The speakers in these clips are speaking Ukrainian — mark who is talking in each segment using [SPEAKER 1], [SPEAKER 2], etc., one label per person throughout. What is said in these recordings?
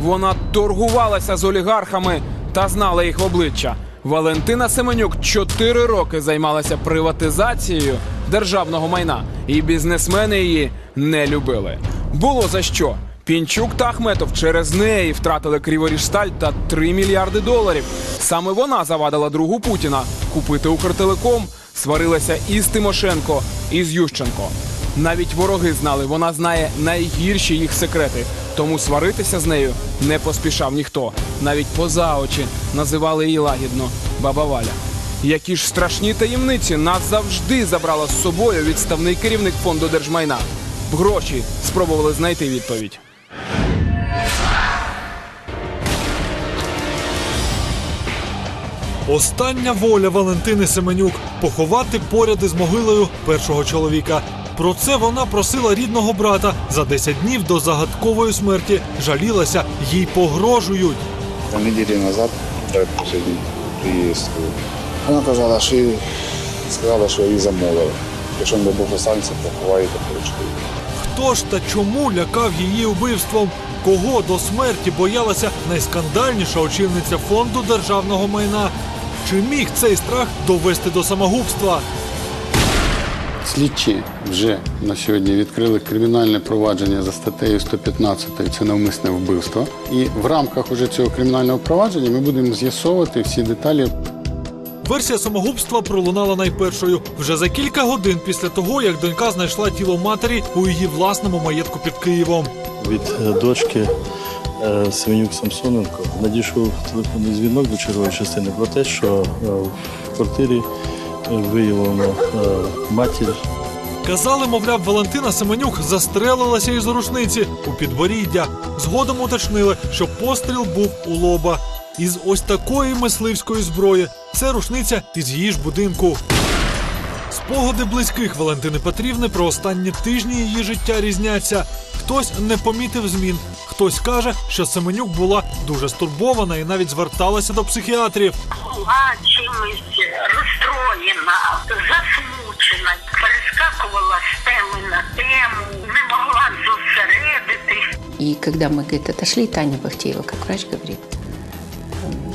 [SPEAKER 1] Вона торгувалася з олігархами та знала їх обличчя. Валентина Семенюк чотири роки займалася приватизацією державного майна, і бізнесмени її не любили. Було за що. Пінчук та Ахметов через неї втратили Криворіжсталь та 3 мільярди доларів. Саме вона завадила другу Путіна купити Укртелеком, сварилася і з Тимошенко, і з Ющенко. Навіть вороги знали, вона знає найгірші їх секрети. Тому сваритися з нею не поспішав ніхто. Навіть поза очі називали її лагідно баба Валя. Які ж страшні таємниці нас завжди забрала з собою відставний керівник фонду держмайна. В гроші спробували знайти відповідь.
[SPEAKER 2] Остання воля Валентини Семенюк поховати поряд із могилою першого чоловіка. Про це вона просила рідного брата за 10 днів до загадкової смерті. Жалілася, їй погрожують.
[SPEAKER 3] Там недели назад, последний приїзд. Вона казала, що їй- сказала, що її замовили. Якщо не Бог останеться, поховаєте поруч.
[SPEAKER 2] Хто ж та чому лякав її убивством? Кого до смерті боялася найскандальніша очільниця фонду державного майна? Чи міг цей страх довести до самогубства?
[SPEAKER 4] Слідчі вже на сьогодні відкрили кримінальне провадження за статтею 115 це навмисне вбивство. І в рамках уже цього кримінального провадження ми будемо з'ясовувати всі деталі
[SPEAKER 2] Версія самогубства пролунала найпершою вже за кілька годин після того, як донька знайшла тіло матері у її власному маєтку під Києвом.
[SPEAKER 5] від е, дочки е, Семенюк Самсоненко надійшов телефонний дзвінок до чергової частини про те, що е, в квартирі виявлено е, матір
[SPEAKER 2] Казали, мовляв, Валентина Семенюк застрелилася із рушниці у підборіддя. Згодом уточнили, що постріл був у лоба. Із ось такої мисливської зброї. Це рушниця із її ж будинку. Спогади близьких Валентини Петрівни про останні тижні її життя різняться. Хтось не помітив змін, хтось каже, що Семенюк була дуже стурбована і навіть зверталася до психіатрів.
[SPEAKER 6] була чимось
[SPEAKER 7] И когда мы, говорит, отошли, Таня Бахтеева, как врач говорит,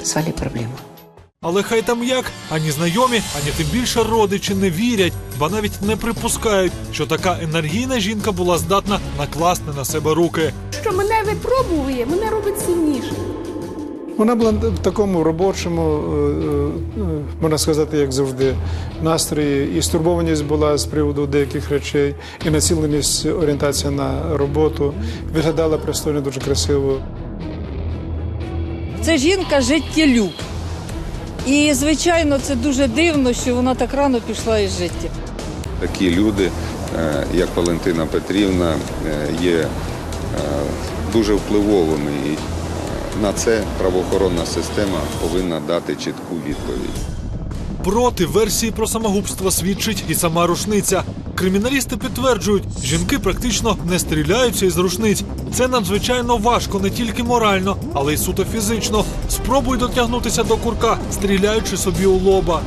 [SPEAKER 7] свали проблему.
[SPEAKER 2] Але хай там як, ані знайомі, ані тим більше родичі не вірять, ба навіть не припускають, що така енергійна жінка була здатна накласти на себе руки.
[SPEAKER 8] що мене випробує, мене робить сильніше.
[SPEAKER 9] Вона була в такому робочому, е, е, можна сказати, як завжди, настрої. І стурбованість була з приводу деяких речей, і націленість, орієнтація на роботу. Виглядала пристойно, дуже красиво.
[SPEAKER 10] Це жінка життєлюб. І, звичайно, це дуже дивно, що вона так рано пішла із життя.
[SPEAKER 11] Такі люди, е, як Валентина Петрівна, є дуже впливовими. На це правоохоронна система повинна дати чітку відповідь.
[SPEAKER 2] Проти версії про самогубство свідчить і сама рушниця. Криміналісти підтверджують, жінки практично не стріляються із рушниць. Це надзвичайно важко не тільки морально, але й суто фізично. Спробуй дотягнутися до курка, стріляючи собі у лоба.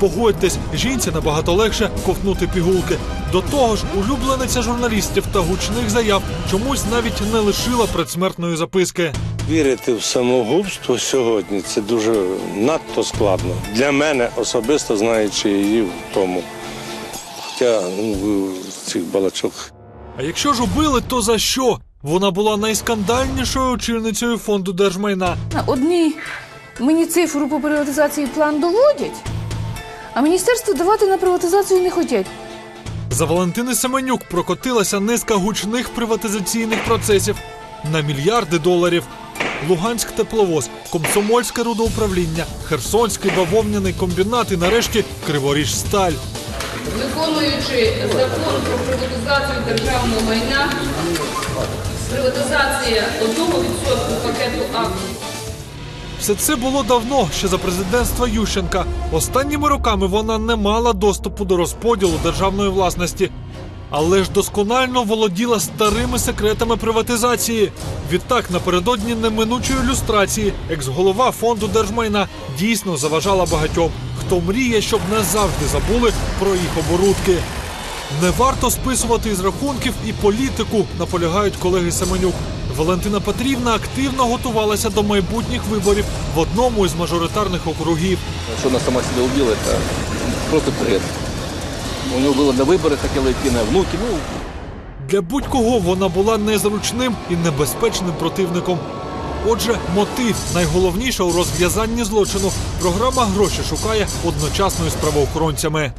[SPEAKER 2] Погодьтесь, жінці набагато легше ковтнути пігулки. До того ж, улюблениця журналістів та гучних заяв чомусь навіть не лишила предсмертної записки.
[SPEAKER 12] Вірити в самогубство сьогодні це дуже надто складно. Для мене особисто знаючи її в тому. Хоча ну, цих балачок
[SPEAKER 2] А якщо ж убили, то за що? Вона була найскандальнішою очільницею фонду держмайна.
[SPEAKER 8] Одні мені цифру по приватизації план доводять, а міністерство давати на приватизацію не хочуть.
[SPEAKER 2] За Валентини Семенюк прокотилася низка гучних приватизаційних процесів на мільярди доларів. Луганськ тепловоз, Комсомольське рудоуправління, Херсонський бавовняний комбінат і нарешті Криворіжсталь.
[SPEAKER 13] Виконуючи закон про приватизацію державного майна, приватизація 1% пакету акцій.
[SPEAKER 2] Все це було давно, ще за президентства Ющенка. Останніми роками вона не мала доступу до розподілу державної власності, але ж досконально володіла старими секретами приватизації. Відтак, напередодні неминучої люстрації, екс-голова фонду держмайна дійсно заважала багатьом, хто мріє, щоб назавжди забули про їх оборудки. Не варто списувати із рахунків і політику, наполягають колеги Семенюк. Валентина Петрівна активно готувалася до майбутніх виборів в одному із мажоритарних округів.
[SPEAKER 14] Что она сама себя убила, это просто бред. У него было на выборы, хотела идти на внуки. Ну,
[SPEAKER 2] Для будь-кого вона була незручним і небезпечним противником. Отже, мотив найголовніше у розв'язанні злочину. Програма гроші шукає одночасно із правоохоронцями.